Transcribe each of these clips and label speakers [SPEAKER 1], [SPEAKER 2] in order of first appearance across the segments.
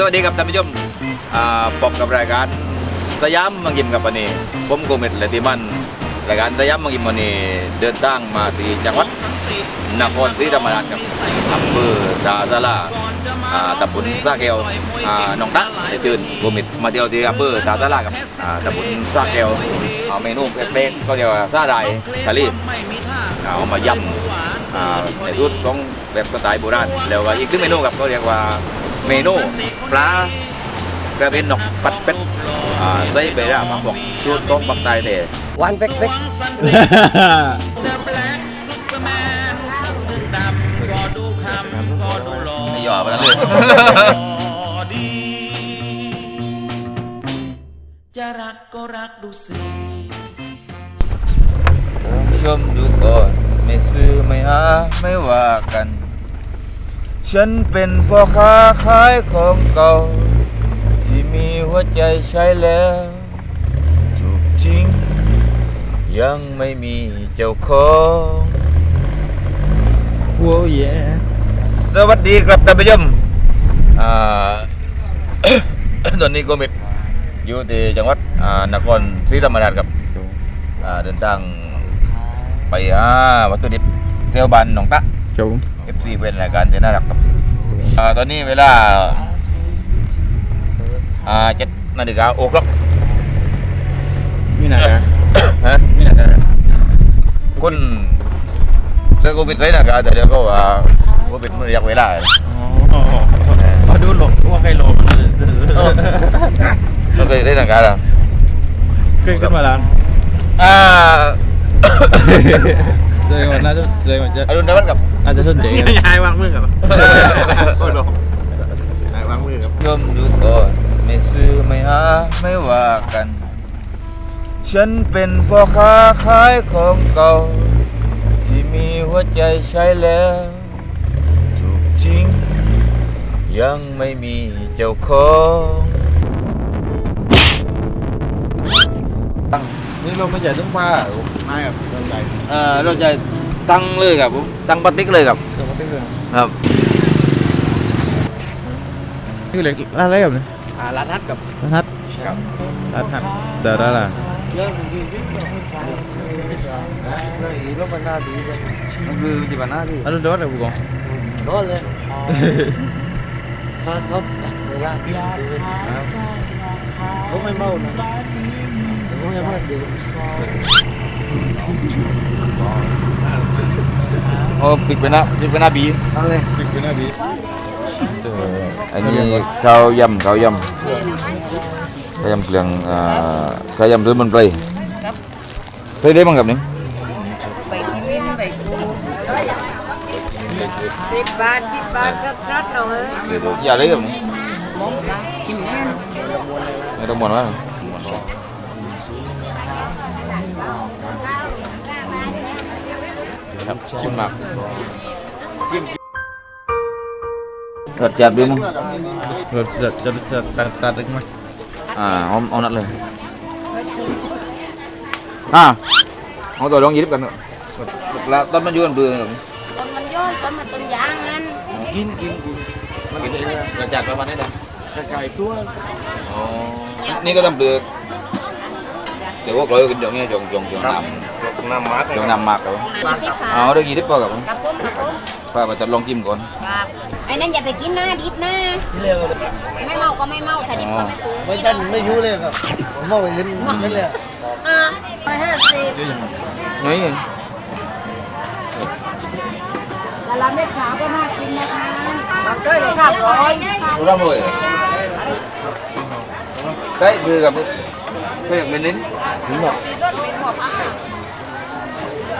[SPEAKER 1] สวัสดีครับท่านผู้ชมอ่าพบกับรายการสยามมังยิมกับวันนี้ผมโกเมตและทีมันรายการสยามมังยิมวันนี้เดินทางมาที่จังหวัดนครศรีธรรมราชครับอำเภอตาสาราตำบลสะแก้วอ่าหนองตะได้เชิญโกเมตมาเที่ยวที่อำเภอตาสาราครับตำบลสะแก้วเอาเมนูเป๊กๆก็เรียกว่าซาดายทะเลเอามายำในรูปของแบบสไตล์โบราณแล้วก็อีกหนึ่งเมนูครับก็เรียกว่า เมนูปลากระเบนนกปัดเป็ดอ่าใส่เบร่ามาบอกสูตรของปักใต้เด้
[SPEAKER 2] วันเป๊กเป๊ก
[SPEAKER 1] ไม่ย่อไปแล้วเลย
[SPEAKER 3] จะรักก็รักดูสิ
[SPEAKER 1] ชมดูก่อนไม่ซื้อไม่หาไม่ว่ากัน ฉันเป็นพ่อค้าขายของเก่า ที่มีหัวใจใช้แล้วถูกจริง ยังไม่มีเจ้าของ
[SPEAKER 2] ว้าวเย่
[SPEAKER 1] สวัสดีครับท่านผู้ชมอ่า ตอนนี้โกมิดอยู่ที่จังหวัดอ่านครศรีธรรมราชครับอ่าเดินทางไปหาวัตถุดิบเที่ยวบ้านหนองตะ
[SPEAKER 2] ครับผม
[SPEAKER 1] FC เป็นรายการที่น่ารักครับอ่าตอนนี้เวลาอ่าเจ็ดนาฬิกาโอคล็อก
[SPEAKER 2] มีหนานะ
[SPEAKER 1] ฮะนี่นะคุณเจอโควิดเลยนะครับแต่เดี๋ยวก็ว่าโควิดมันระยะเวลา
[SPEAKER 2] อ๋อพอดูหลบว่าใครหลบมันเลย
[SPEAKER 1] เราเคยได้ทางการอะ
[SPEAKER 2] เคยขึ้นมาแล้ว
[SPEAKER 1] อ่า
[SPEAKER 2] เจอมันน่าจะเจอมันจะ
[SPEAKER 1] อรุณนวัฒน์กับ
[SPEAKER 2] อาจจะสนใจกัน
[SPEAKER 4] ยายวางมือกับโอ้โหยายวางมือกับ
[SPEAKER 1] ชมดูก่อนไม่ซื้อไม่หาไม่ว่ากัน ฉันเป็นพ่อค้าขายของเก่า ที่มีหัวใจใช้แล้วถูกจริง ยังไม่มีเจ้าของ
[SPEAKER 2] นี่ลงมาจากตุ้งป้าไม่ครับลงใจ
[SPEAKER 1] เอ่อเราจะ ตั้งเลยครับผมตั้งปฏิกเลยครับ
[SPEAKER 2] ตัวมาติ้งเลย
[SPEAKER 1] ครับ
[SPEAKER 2] นี่เลยร้านอะไรครับเนี่ย
[SPEAKER 4] อ่าร้านนัดกับ
[SPEAKER 2] ร้านฮัทร้านฮัทเดี๋ยวได้ละ
[SPEAKER 1] มันคือจีบหน้าที่
[SPEAKER 2] อรุณโดดเลยผู้กอง
[SPEAKER 4] ร้อนเลยถ้าเขาตักเวลาเขาไม่เมานะเขาไม่เมาดี
[SPEAKER 1] โอ้ปิดไปนะปิดไปหน้าบี
[SPEAKER 4] อะไร
[SPEAKER 2] ปิดไปหน้าดี
[SPEAKER 1] อันนี้ข้าวยำข้าวยำข้าวยำเกลืองอ่าข้าวยำซื้อมันไพรเคยได้บ้างครับนี่
[SPEAKER 5] ไปที่นี่ไปดูสิบบาทสิบบาทครับครับเราเอ้ย
[SPEAKER 1] อย่าเลยครับนี่
[SPEAKER 5] กินแน่
[SPEAKER 1] ไม่ต้องหมดว่า ครับชิมหมักรสจัดด้วยมั้ง
[SPEAKER 2] เราจะจะจะตัดตัดเล็กไหม
[SPEAKER 1] อ่าเอาเอานัดเลยอ่าเอาตัวลองยิบกันเถอะแล้วต้นมันอยืนเบื่อ
[SPEAKER 5] ต้นมันโยนต้นมันต้นยางนั้น
[SPEAKER 1] กินกินกินมันกินได้กระจัดประมาณนี้นะ
[SPEAKER 4] ไก่ตัว
[SPEAKER 1] อ๋อนี่ก็ต้องเปลือกแต่ว่าเรากิ นอย่างเงี้ยจงจงจงน้ำ
[SPEAKER 4] น้ำมัด
[SPEAKER 1] จงน้ำหมักครับ
[SPEAKER 5] ยี่สิบค่ะ
[SPEAKER 1] เอาเรื่องยิบป่ะครับ
[SPEAKER 5] กับผมกับผม
[SPEAKER 1] ป้าไปจะลองจิ้มก่อน
[SPEAKER 5] ครับไอ้นั่นอย่าไปกินนะดิบนะ
[SPEAKER 4] เรียก
[SPEAKER 5] ไม่เมาก็ไม่เมาถ้าดิบก็ไม่ซื้อ
[SPEAKER 4] ไม่ทันไม่รู้เลยครับ ผมมองเห็นนั่นแหละ
[SPEAKER 5] อ่าไปห้าสิบ
[SPEAKER 1] นี่
[SPEAKER 5] แล้วเราไม่ขาวก็น่ากินนะคะบางเก้ยเลยครับร้อย
[SPEAKER 1] รู้ร่ำรวยใช่เบื่อกับเพื่อนเป็นลิ้นถึงหนกเป็นหนกเป็นหนก
[SPEAKER 4] ร่ม
[SPEAKER 1] อะไรนะ
[SPEAKER 4] ร่มหลุดร่ม
[SPEAKER 2] ไม่ได้วีกั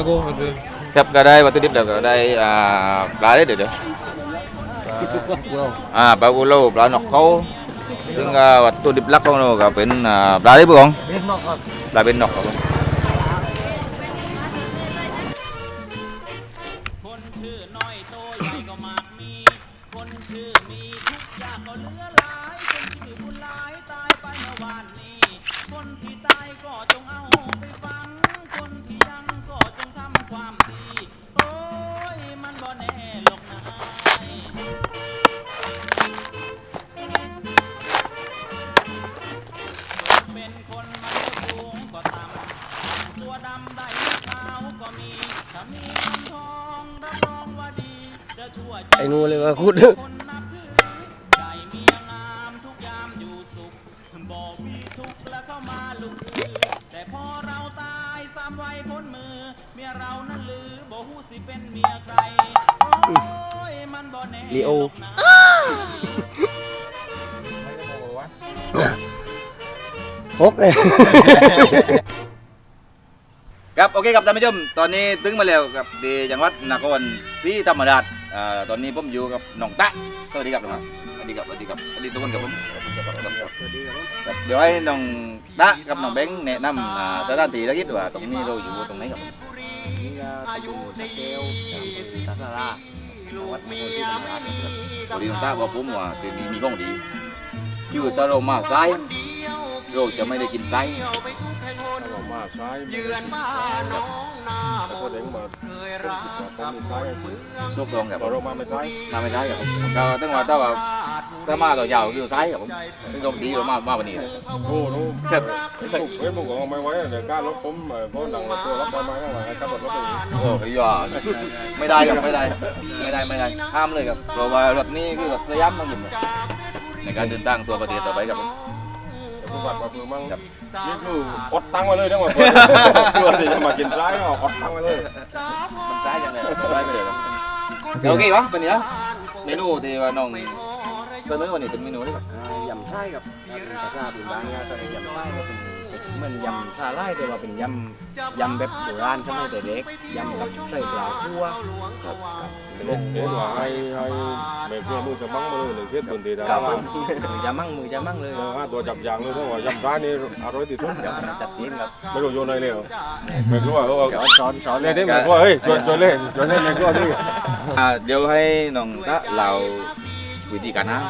[SPEAKER 1] รั
[SPEAKER 4] บมีเสียวันนู้น
[SPEAKER 1] ใกล้เลย
[SPEAKER 4] เอาไก่รู้กันนะจากวันเขาก็ลง
[SPEAKER 3] เป็นเมียใครโอ้ยมันบ่แน่
[SPEAKER 4] ลีโอ
[SPEAKER 3] หรกนะ
[SPEAKER 4] พกเลย
[SPEAKER 1] ครับ โอเคครับท่านผู้ชม ตอนนี้ถึงมาแล้วกับที่จังหวัดนครศรีธรรมราช อ่าตอนนี้ผมอยู่กับน้องตะสวัสดีครับน้องตะสวัสดีครับสวัสดีครับสวัสดีทุกคนครับผมครับเดี๋ยวให้น้องตะกับน้องแบงค์แนะนำอ่าสถานที่ละกิดว่าตรงนี้เราอยู่ตรงไหนครับ
[SPEAKER 4] นี่ก็ตำบลสะแก้วจากอำเภอตาสาราจังหวัดนครศรีธรรมราชครับ
[SPEAKER 1] พอดีน้องตะบอกผมว่าที่นี่มีของดีคือถ้าเรมาซ้ายเราจะไม่ได้กินไส้
[SPEAKER 2] เรามาใช้
[SPEAKER 3] เยือนบ้าน้อง
[SPEAKER 2] ล้วก็เด้งมา
[SPEAKER 3] เคยรัก
[SPEAKER 2] ต้มใช้
[SPEAKER 1] ทุกตรงครับ
[SPEAKER 2] พอเรามาไม่ใช้
[SPEAKER 1] มาไม่ได้ครับผมก็ตั้งว่าถ้าว่าถ้ามาต่อยาวคือซ้ายครับผมซึ่งตรงดีเรามามาวันนี้เลย
[SPEAKER 2] โอ้โห
[SPEAKER 1] ครับ
[SPEAKER 2] เฮ้ยผมก็ไม่ไว้เดี๋ยวกล้ารถผมเพราะหลังตัวรับมาข้างหลังให้ขับรถรถไป
[SPEAKER 1] โอ้ยย่าไม่ได้ครับไม่ได้ ไม่ได้ไม่ได้ห้ามเลยครับเพราะว่ารถนี้คือรถสยามต้องหยิบเลยในการเดินทางตัวประเทศต่อไปครับผม
[SPEAKER 2] สมบัติมาคือมั่งนี่คืออดตังมาเลยทั้งหมดตัวที่จะมากินซ้ายก็อดตังมาเลย
[SPEAKER 1] มันซ้ายยังไงซ้ายไปเลยครับโอเควะเป็นเนี้ยเมนูที่ว่าน้องเสนอวันนี้เป็นเมนูอะไรครับ
[SPEAKER 4] อ่ายำไส้กับถ้าเป็นภาษาพื้นบ้านก็จะเรียกยำไส้ก็เป็น เหมือนยำซาไล่แต่ว่าเป็นยำยำแบบโบราณใช่ไหมแต่เด็กยำกับใส่ปลาคั่วครับครับเป็น
[SPEAKER 2] เห็นว่าให้ให้แม่เพื่อนมือจะมั่งมาเลยเลยเพื่อนตัวดีได้
[SPEAKER 4] กับมือจะมั่งมือจะมั่งเลย
[SPEAKER 2] ว่าตัวจับยางเลยเพราะว่ายำร้านนี้อร่อยที่สุด
[SPEAKER 4] กับจัดเต็มครับ
[SPEAKER 2] ไม่รู้โยนอะไรเลยไม่รู้ว่าเขา
[SPEAKER 4] สอนสอนสอน
[SPEAKER 2] เล่นที่ไม่รู้เฮ้ยจนเล่นจนเล่นไม่รู้ที่
[SPEAKER 1] อ่าเดี๋ยวให้น้องตะเราวิธีการนะ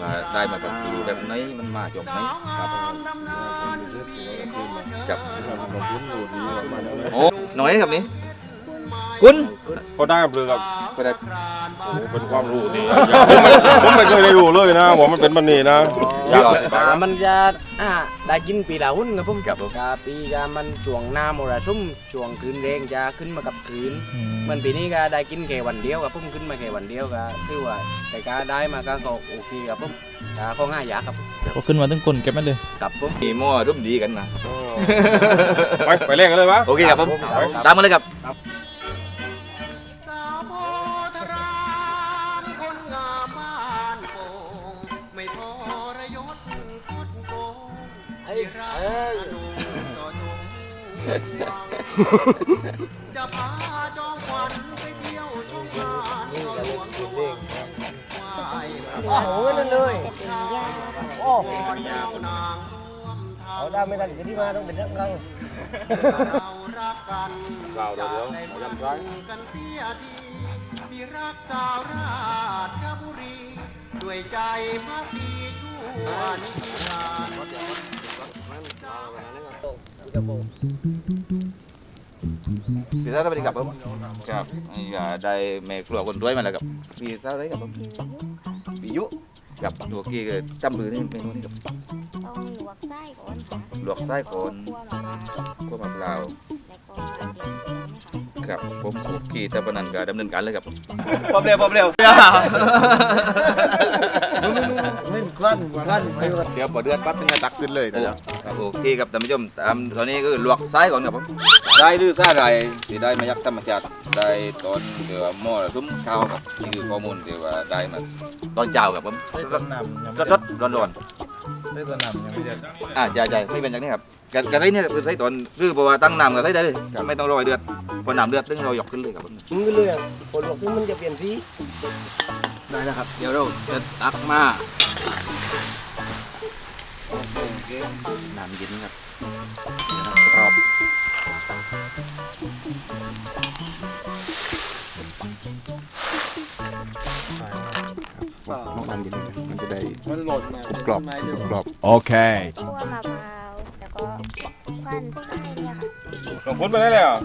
[SPEAKER 1] ว่าได้มากับปีแบบไหนมันมาจากไหนครับ จับ โอ้น้อยครับนี่ คุณ
[SPEAKER 2] พอได้กับเรือกับ
[SPEAKER 1] ก็ได้
[SPEAKER 2] เป็นความรู้ดีผมไม่เคยได้รู้เลยนะว่ามันเป็นมันนี่นะอยาก
[SPEAKER 4] อ่ามันจะอ่าได้กินปีละหุ้นครับผม
[SPEAKER 1] ครับผม
[SPEAKER 4] กาปีกามันช่วงหน้ามรสุมช่วงคืนแรงจะขึ้นมากับคืนเหมือนปีนี้ก็ได้กินแค่วันเดียวครับผมขึ้นมาแค่วันเดียวก็คือว่าแต่ก็ได้มาก็ก็โอเคครับผมก็ข้อง่ายอยากครับ
[SPEAKER 6] ก็ขึ้นมาตั้งคนเก็บมันเลย
[SPEAKER 4] กับผม
[SPEAKER 1] มีหม้อรุ่มดีกันนะ
[SPEAKER 2] ไปไปเล่นกันเลยวะ
[SPEAKER 1] โอเคครับผม
[SPEAKER 4] ครับ
[SPEAKER 1] ตามมาเลยครับ
[SPEAKER 3] จะพาจองขวัญไปเที่ยวชมงานก็หลวงหลวงไหวพระ
[SPEAKER 4] โอ้โหนั่นเลย
[SPEAKER 3] โอ้ยาวนางร่วมทาง
[SPEAKER 4] เอาได้ไม่ได้ที่มาต้องเป็นเรื่องเรา
[SPEAKER 3] เรารักกัน
[SPEAKER 2] เราเดี๋ยวเดี๋ยว
[SPEAKER 3] จะ
[SPEAKER 2] ยำซ้าย
[SPEAKER 3] กันเสียทีพี่รักสาวราชบุรีด้วยใจพักดีชั่วนิรันดร์
[SPEAKER 1] พี่สาวสวัสดีครับผมครับนี่ก็ได้แม่ครัวคนรวยมาแล้วครับพี่สาวได้ครับผมพี่ยุกับตัวกี้ก็จำมือนี่เมนูนี้ครับ
[SPEAKER 5] ต้องลวกไส้ก่อนค่ะ
[SPEAKER 1] ลวกไส้ก่อน
[SPEAKER 5] คั่วมะพร้าว
[SPEAKER 1] คั่วมะพร้าว
[SPEAKER 5] แล้วก็ คะ
[SPEAKER 1] ครับผมโอเคแต่ปานนันก็ดำเนินการเลยครับพร้อมเร็วพร้อมเร็ว
[SPEAKER 4] ไม่กลั้นกลั้นไปว่า
[SPEAKER 1] เดี๋ยวพอเดือดปั๊บเป็นไงตักขึ้นเลยนะครับครับโอเคครับท่านผู้ชมตามตอนนี้ก็ลวกไส้ก่อนครับผมไส้หรือไส้อะไรที่ได้มาจากธรรมชาติได้ตอนเดี๋ยวาหม้อระซุ้มข้าวครับนี่คือข้อมูลที่ว่าได้มาตอนเช้าครับผม
[SPEAKER 2] ได้ต้นน้ำยัง
[SPEAKER 1] รสรสร้อนร้อน
[SPEAKER 2] ได้ต้นน้ำยังไม่ได้
[SPEAKER 1] ๆอ่าใช่ใช่ไม่เป็นอย่างนี้ครับ กันกันไอ้เนี่ยคือไส้ตอนคือเพราะว่าตั้งน้ำกับไส้ได้เลยไม่ต้องรอให้เดือดพอน้ำเดือดตึ้งเราหยกขึ้นเลยครับผม
[SPEAKER 4] มือเลยอะพอลวกที่มันจะเปลี่ยนสี
[SPEAKER 1] ได้แล้วครับ เดี๋ยวเราจะตักมาโอเคน้ำเย็นครับเดี๋ยวน้ำกรอบ
[SPEAKER 6] มองมันดีมันจะได้
[SPEAKER 3] มันหล่นมาก
[SPEAKER 6] รอบกรอบ
[SPEAKER 7] Okay.
[SPEAKER 8] คั่วมะพร้า
[SPEAKER 2] หลวงพุทธไปได้เลยเหรอ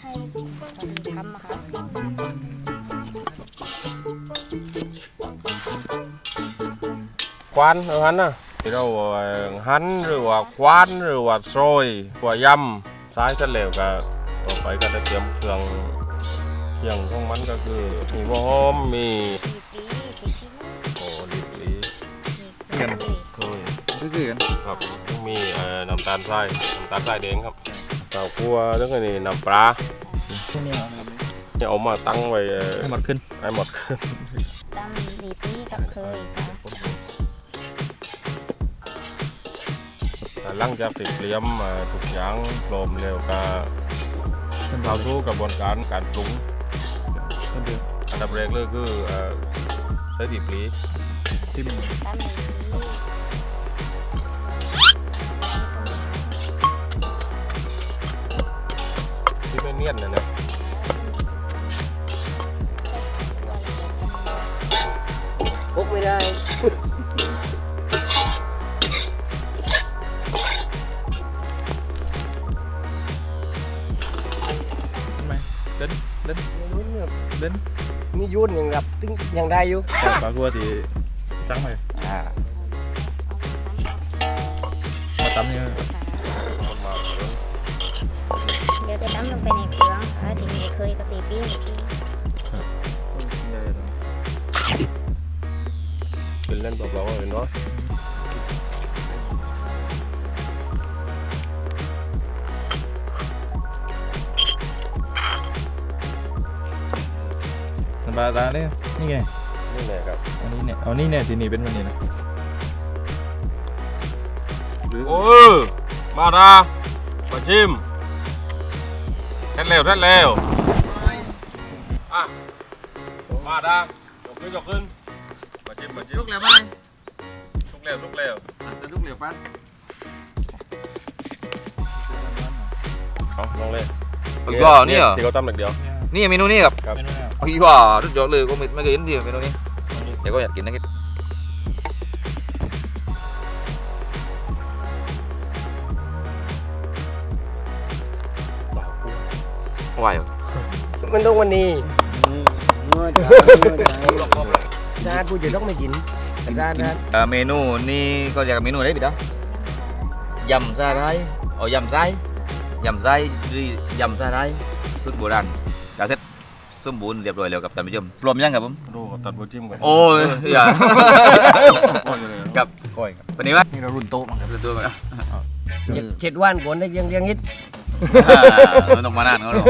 [SPEAKER 8] ให้คนทำอะค่ะ
[SPEAKER 2] ควานเอาหันนะที่เราเอ่อหันหรือว่าควานหรือว่าโซยว่ายำ ซ้ายเสร็จแล้วก็ต่อไปก็จะเตรียมเครื่องเครื่องของมันก็คือมีหัวหอมมี
[SPEAKER 8] ปีปีปีขี้
[SPEAKER 2] โอ้ลิบลี
[SPEAKER 8] มีเคย
[SPEAKER 1] ก็คือกัน
[SPEAKER 2] ครับมีเอ่อน้ำตาลทรายน้ำตาลทรายแดงครับข้าวคั่วแล้วก็นี่น้ำปลาเนี่ยเอามาตั้งไว้เอ่อ
[SPEAKER 1] ให้หมดขึ้น
[SPEAKER 2] ให้หมด
[SPEAKER 8] ตำปีปีกับเคยค่ะ
[SPEAKER 2] หลังจากติดเตรียมทุกอย่างพร้อมแล้วก็เข้าสู่กระบวนการการปรุงอันดับแรกเลยคือใส่ดีปลี
[SPEAKER 8] ตำปีปี
[SPEAKER 2] ที่ไม่เนียนนะนะ
[SPEAKER 4] พกไม่ได้ มียุ่นยังแบบตึงยังได้อยู่
[SPEAKER 1] ปลาคัวที่สั่งไปอ่ามาตำนี่
[SPEAKER 2] มันมา
[SPEAKER 8] เดี๋ยวจะตำลงไปในเครื่องค่ะทีนี้เคยกับปีปีปี
[SPEAKER 2] เป็นเล่นเปล่าๆเห็นเนาะ
[SPEAKER 1] น้ำปลาตาเนี่ยนี่ไง
[SPEAKER 2] นี่แหละครับ
[SPEAKER 1] อันนี้เนี่ยเอานี่เนี่ยที่นี่เป็นวันนี้นะ
[SPEAKER 2] โอ้ยมาดามาชิมแท่นเร็วแท่นเร็วอะมาดายกขึ้นยกขึ้นมาชิมมาชิม
[SPEAKER 1] ลุกแล้วไหม
[SPEAKER 2] ลุกเร็วลุกเร็ว
[SPEAKER 1] จะลุกเร็วปั้น
[SPEAKER 2] เอาลงเลย
[SPEAKER 1] ก็นี่เหรอ
[SPEAKER 2] ที่เขาตำหนึ่งเดียว
[SPEAKER 1] นี่ เมนูนี้ครับ
[SPEAKER 2] ครับ
[SPEAKER 1] โอ้ยว้าสุดยอดเลยก็ไม่ไม่เคยเห็นที่เมนูนี้เดี๋ยวก็อยากกินนะคิดวาย
[SPEAKER 4] มันต้องวันนี้ชาติผู้จะต้องไม่กินแต่ร้านนั้น
[SPEAKER 1] อ่าเมนูนี่ก็เรียกว่าเมนูอะไรพี่ดายำซาไร้อ๋อยำไส้ยำไส้หรือยำซาไร้สูตรโบราณกาเซ็ต สมบูรณ์เรียบร้อยแล้วกับท่านผู้ชมพร้อมยังครับผม
[SPEAKER 2] ดูตัดบัวจิ้มก่อน
[SPEAKER 1] โอ้ยอย่า
[SPEAKER 2] โอ้ยเลย
[SPEAKER 1] กับ
[SPEAKER 6] ก้อย
[SPEAKER 1] วันนี้วะ
[SPEAKER 6] นี่เรารุ่นโต๊ะมั้งครับ
[SPEAKER 1] เริ่มตัวมาแล้ว
[SPEAKER 4] เจ็ดเจ็ดวันก่อนได้ยังยังฮิต
[SPEAKER 1] อ่ามันต้องมานานเขาหรอก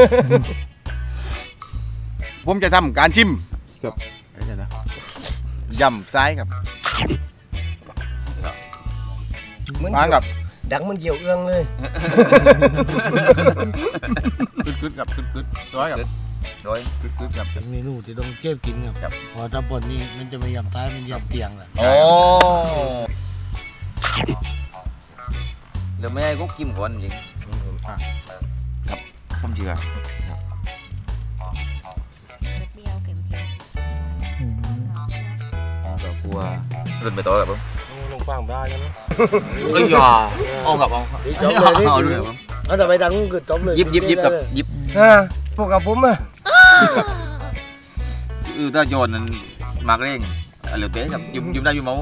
[SPEAKER 6] ผมจะทำการชิมครับยำซ้ายครับ
[SPEAKER 4] เหมือน
[SPEAKER 6] มากับ
[SPEAKER 4] ดังมันเกี่ยวเอื้องเลย
[SPEAKER 6] กึดกึดๆกับกึดกึดๆร้อยกับ
[SPEAKER 1] โดย
[SPEAKER 6] กึดกึดๆกับ
[SPEAKER 9] เป็นเมนูที่ต้องเก็บกินครับพอถ้าปนนี่มันจะไม่ยำท้ายมันยำเตียงแหละ
[SPEAKER 1] โอ้เดี๋ยวไม่ให้กุ๊กกิมก่อนจริงครับผมเชื่อ
[SPEAKER 8] รสเดียวเค็มๆ
[SPEAKER 1] ก็กลัวรุ่นไปต่อครับผม
[SPEAKER 2] ลงฟางได้ใช่ไหม
[SPEAKER 1] เอ้ยอย่าเอาครับเอา
[SPEAKER 4] ดีจบเลยดิ
[SPEAKER 1] เอาด้วยครับผม
[SPEAKER 4] เอาแต่ไปดังคือจบเลย
[SPEAKER 1] ยิบยิบยิบกับยิบ
[SPEAKER 4] อ่าพวกกับผมอะ
[SPEAKER 1] เออ ถ้าโยนนั้นมากเร่งอะเหลือเต้กับยุ่มยุ่มได้ยุ่มเมา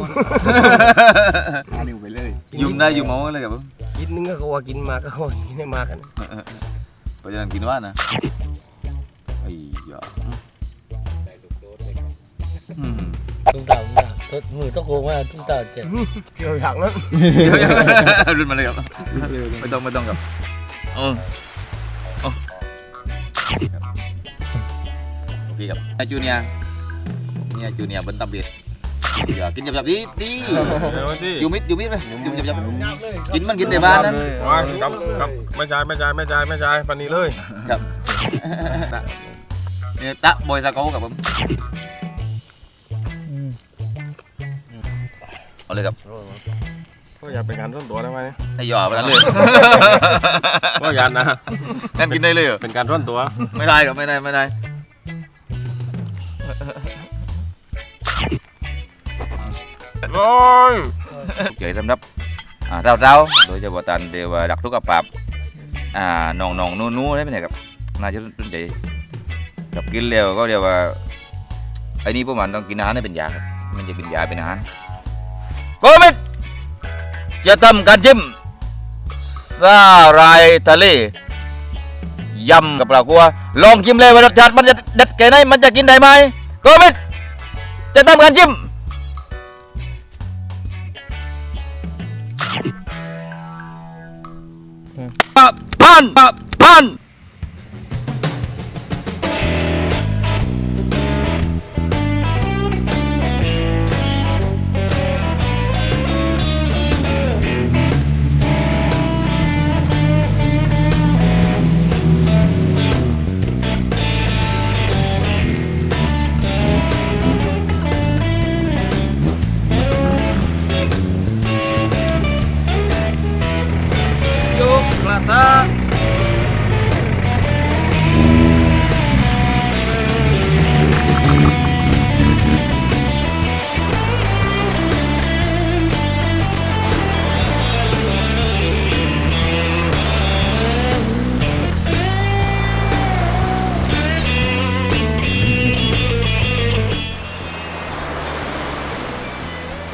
[SPEAKER 6] มานิวไปเลย
[SPEAKER 1] ยุ่มได้ยุ่มเมาเลยครับผม
[SPEAKER 4] กินนึงก็ว่ากินมาก็ว่ากินให้มากัน
[SPEAKER 1] เพราะฉะนั้นกินว่านะไอ้ยาอืม
[SPEAKER 9] ตุ้งตาตุ้งตาทดมือต้องโกงว่าตุ้งตาเจ็บ
[SPEAKER 4] เกี่ยวอย่างนั้น
[SPEAKER 1] เดี๋ยวๆรุ่นมาเลยครับไม่ต้องไม่ต้องครับเออเอาโอ เคครับไอจูเนียร์เนี่ยจูเนียร์บนตับเบ็ดกินเยอะกินจับๆดีดี
[SPEAKER 2] เดี๋ยวที่
[SPEAKER 1] อยู่มิดอยู่มิดเลยอยู่จับๆกินมันกินแต่บ้านนั้น
[SPEAKER 2] มาครับครับไม่จ่ายไม่จ่ายไม่จ่ายไม่จ่ายปันนี้เลย
[SPEAKER 1] ครับเนี่ยตะบอยสะเกาครับผมเอาเลยครับ
[SPEAKER 2] ก็อย่าเป็นการส่วนตัวได้ไหม
[SPEAKER 1] ไอ้หยอไปนั้นเลย
[SPEAKER 2] ก็อย่านะ
[SPEAKER 1] นั่นกินได้เลยเหรอ
[SPEAKER 2] เป็นการส่วนตัว
[SPEAKER 1] ไม่ได้ครับไม่ได้ไม่ได้ บอ่าน้องน้องนู้นู้ได้ไหมเนี่ยครับน่าจะสนใจกับกินแล้วก็เรียกว่าไอ้นี่พวกมันต้องกินอาหารให้เป็นยาครับมันจะกินยาเป็นอาหารโกมิดจะทำการจิ้มซาลายทะเลยำกับเรากัวลองชิมเลยว่ารสชาติมันจะเด็ดแค่ไหนมันจะกินได้ไหมโกมิดจะทำการจิ้ม ปะ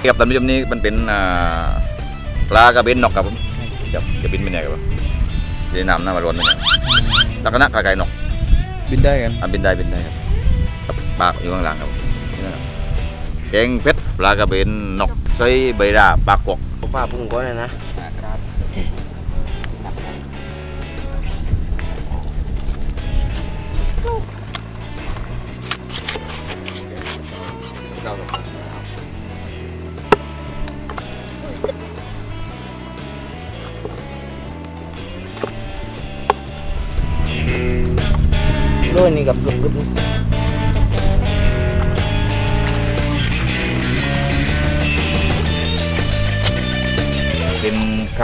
[SPEAKER 1] ครับท่านผู้ชมนี่มันเป็นอ่าปลากระเบนนกครับผมจะจะบินไปไหนกันวะเรียนน้ำหน้ามาร้อนไปไหนลักษณะคล้ายๆนก
[SPEAKER 6] บินได้กัน
[SPEAKER 1] อะบินได้บินได้ครับกับปากอยู่ข้างหลังครับนี่นะครับแกงเพชรปลากระเบนนกใส่ใบราปลากกวก
[SPEAKER 4] ป้าปรุงก่อนเลยนะ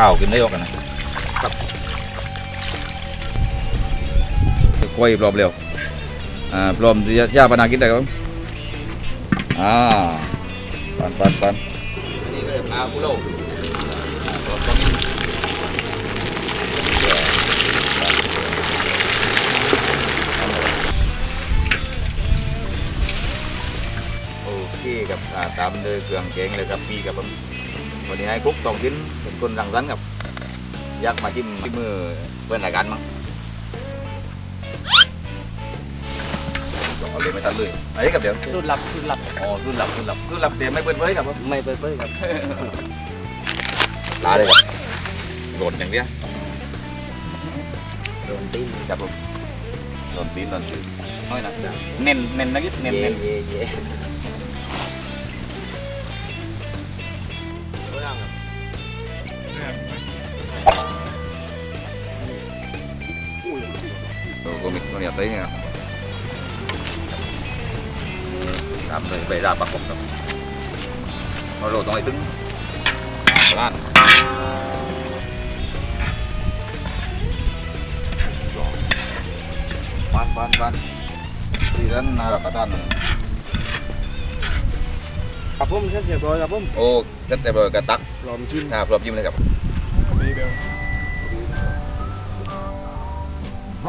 [SPEAKER 1] ข้าวกินได้ออกกันนะครับกล้วยปลอมเร็วอ่าปลอมที่จะย่าปนากินได้ครับผมอ่าปันปันปันอันนี้ก็จะปลากุโลโอเคครับอ่าตามเลยเครื่องแกงเลยครับมีกับผม วันนี้ให้กุ๊กต้องกินเป็นคนรังสรรค์ครับอยากมาจิ้มที่มือเพื่อนรายการมั้งเอาเลยไม่ตัดเลยอันนี้กับเดี๋ยว
[SPEAKER 4] สูตรลับสูตรลับ
[SPEAKER 1] อ๋อรุ่นหลับรุ่นหลับรุ่นหลับเตรียมไม่เปิดเผยครับผม
[SPEAKER 4] ไม่เปิดเผยครับ
[SPEAKER 1] ลาเลยครับโดนอย่างเดียว
[SPEAKER 4] โดนตีน
[SPEAKER 1] ครับผมโดนตีนโดนตีนน้อยนะเน้นเน้นนะกิ๊ดเน้น
[SPEAKER 4] เย่
[SPEAKER 1] เน้น
[SPEAKER 4] เย่เย่
[SPEAKER 1] โอ้ก็มีมันอยากได้เนี่ยตามเลยไปราปักผมครับเราโรต้องไ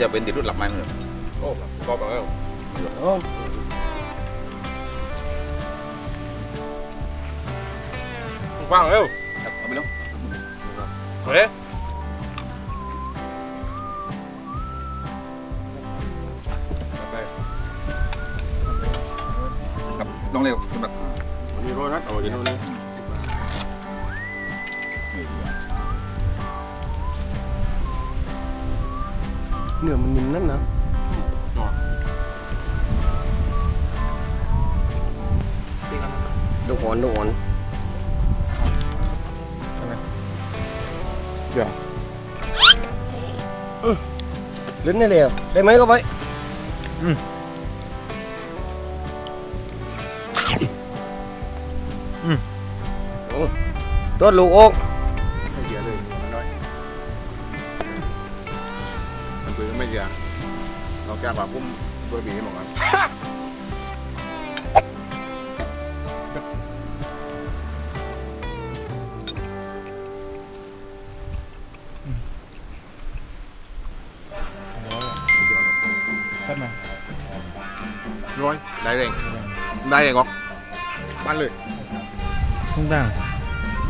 [SPEAKER 1] จะเป็น
[SPEAKER 2] ติ
[SPEAKER 1] ดรุ่นหลักไม้เหมือนเดิม
[SPEAKER 2] โอ้กรอบแล้วฟังเร็ว
[SPEAKER 1] เนื้
[SPEAKER 2] อ
[SPEAKER 9] มันนิ่มนั่นนะ
[SPEAKER 4] ลูกอ่อนลูกอ่อน
[SPEAKER 9] เล่นได้เลยได้ไหมก็ไปตัวลูกอกา
[SPEAKER 6] แก้ปากพุ่มตัวบีให้หมดกันร้อยได้เร่งได้เร่งออกบ้านเลย
[SPEAKER 7] không đang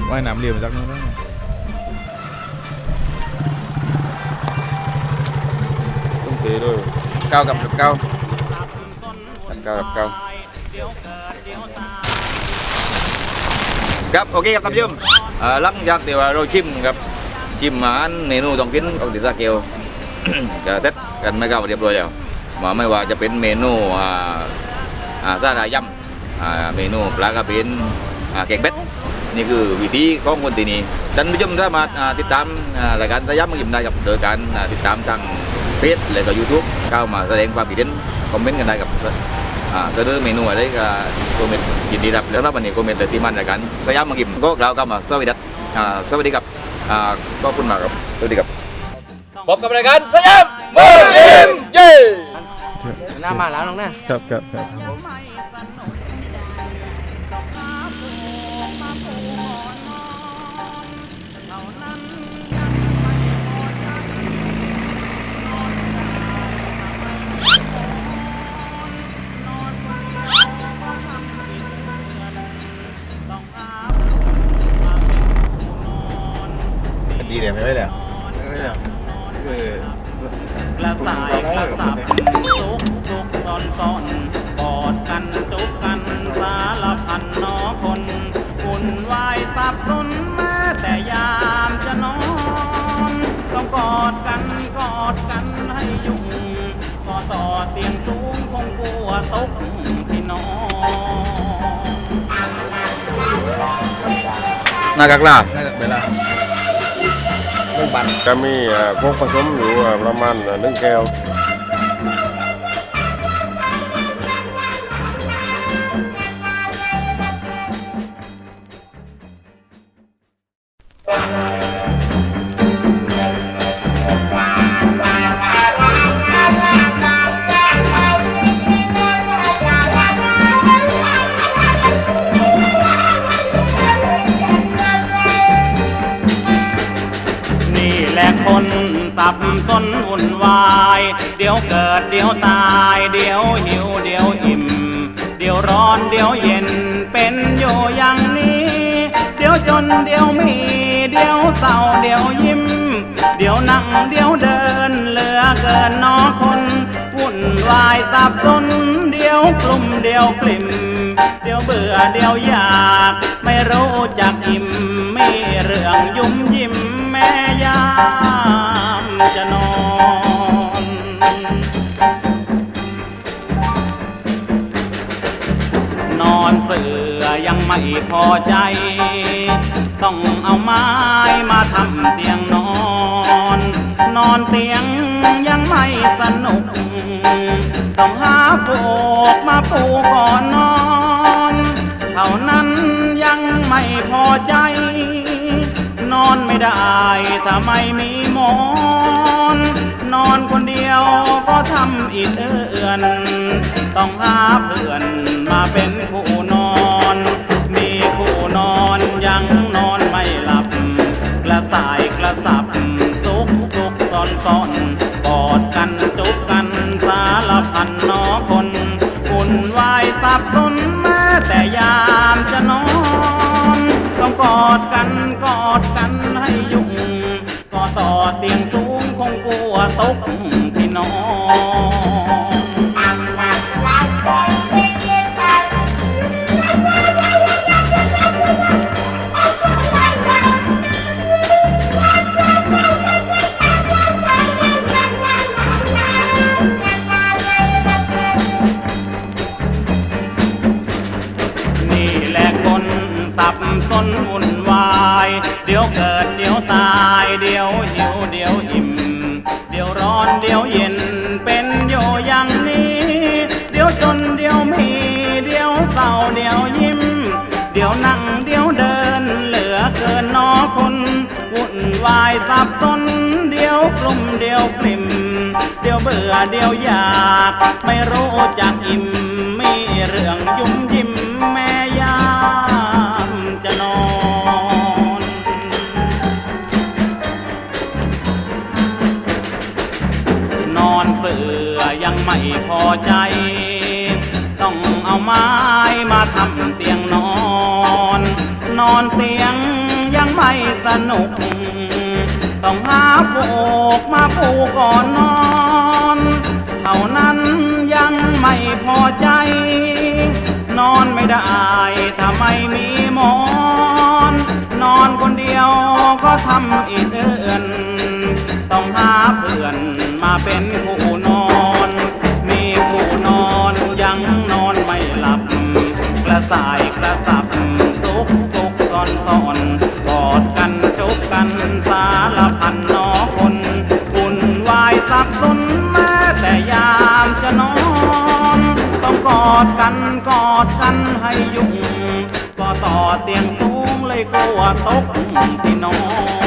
[SPEAKER 7] quay nằm liều chắc nó đó
[SPEAKER 2] ต้องเทด้วย
[SPEAKER 1] เก้ากับกับเก้ากับเก้ากับเก้าครับโอเคครับท่านผู้ชมอ่าหลังจากที่ว่า เราชิมครับชิมอาหารเมนูต้องกินของติสาเกลก็เสร็จกันไม่ก้าวเรียบร้อยแล้วมาไม่ว่าจะเป็นเมนูอ่าอ่าซาดายำอ่าเมนูปลากระเบนอ่าแกงเป็ดนี่คือวิธีของคนที่นี่ท่านผู้ชมสามารถอ่าติดตามรายการสยามมังยิมได้ครับโดยการติดตามทาง เฟซและก็ยูทูบเข้ามาแสดงความคิดเห็นคอมเมนต์กันได้กับอ่าเสนอเมนูอะไรก็คอมเมนต์ยินดีรับแล้วรับวันนี้คอมเมนต์แต่ที่มันรายการสยามมังยิมก็กล่าวคำว่าสวัสดีครับอ่าสวัสดีครับอ่าขอบคุณมากครับสวัสดีครับพบกับรายการสยามมังยิมเย้
[SPEAKER 4] หน้ามาแล้วน้องนะ
[SPEAKER 7] cặp cặp cặp
[SPEAKER 6] ดีเดี๋ยวไม่ได้เลยไม่ได้คือก
[SPEAKER 3] ระสายกระสับสุกสุกตอนตอนกอดกันจุกกันสารพันนอคนวุ่นวายสับสนแม้แต่ยามจะนอน ต้องกอดกันกอดกันให้ยุ่งก็ต่อเตียงสูงคงกลัวตกที่นอน
[SPEAKER 1] หน้ากากลา
[SPEAKER 6] น่าจะเวลา
[SPEAKER 2] จะมีอ่าพวกผสมอยู่ประมาณหนึ่งแก้ว
[SPEAKER 3] นนอคนวุ่นวายสับสนเดียวกลุ่มเดียวกลิ่ม เดียวเบื่อเดียวอยาก ไม่รู้จักอิ่มมีเรื่องยุ่มยิ้มแม่ยามจะนอนนอนเสือยังไม่พอใจ ต้องเอาไม้มาทำเตียงนอน นอนเตียงยังไม่สนุก ต้องหาผูกมาปูก่อนนอน เท่านั้นยังไม่พอใจ นอนไม่ได้ถ้าไม่มีหมอน นอนคนเดียวก็ทำอิดเอื่อน ต้องหาเพื่อนมาเป็นผู้นอน มีผู้นอนยังนอนไม่หลับ กระสายกระสับ อนซอนกอดกันจุกกันสารพันนอคนวุ่นวายสับสนแม้แต่ยา ตายเดี๋ยวหิวเดี๋ยวอิ่ม เดี๋ยวร้อนเดี๋ยวเย็นเป็นอยู่อย่างนี้ เดี๋ยวจนเดี๋ยวมี เดี๋ยวเศร้าเดี๋ยวยิ้ม เดี๋ยวนั่งเดี๋ยวเดินเหลือเกินนอคนวุ่นวายสับสนเดี๋ยวกลุ่มเดี๋ยวกลิ่ม เดี๋ยวเบื่อเดี๋ยวอยาก ไม่รู้จักอิ่มมีเรื่องยุ่มยิ้ม พอใจ ต้องเอาไม้มาทำเตียงนอน นอนเตียงยังไม่สนุก ต้องหาผูกมาผูกก่อนนอนเท่านั้นยังไม่พอใจ นอนไม่ได้ถ้าไม่มีหมอน นอนคนเดียวก็ทำอีกเอื่อนต้องหาเพื่อนมาเป็นผู้นอน ดกันกอดกันให้ยุ่งก็ต่อเตียงสูงเลยกลัวตกที่นอน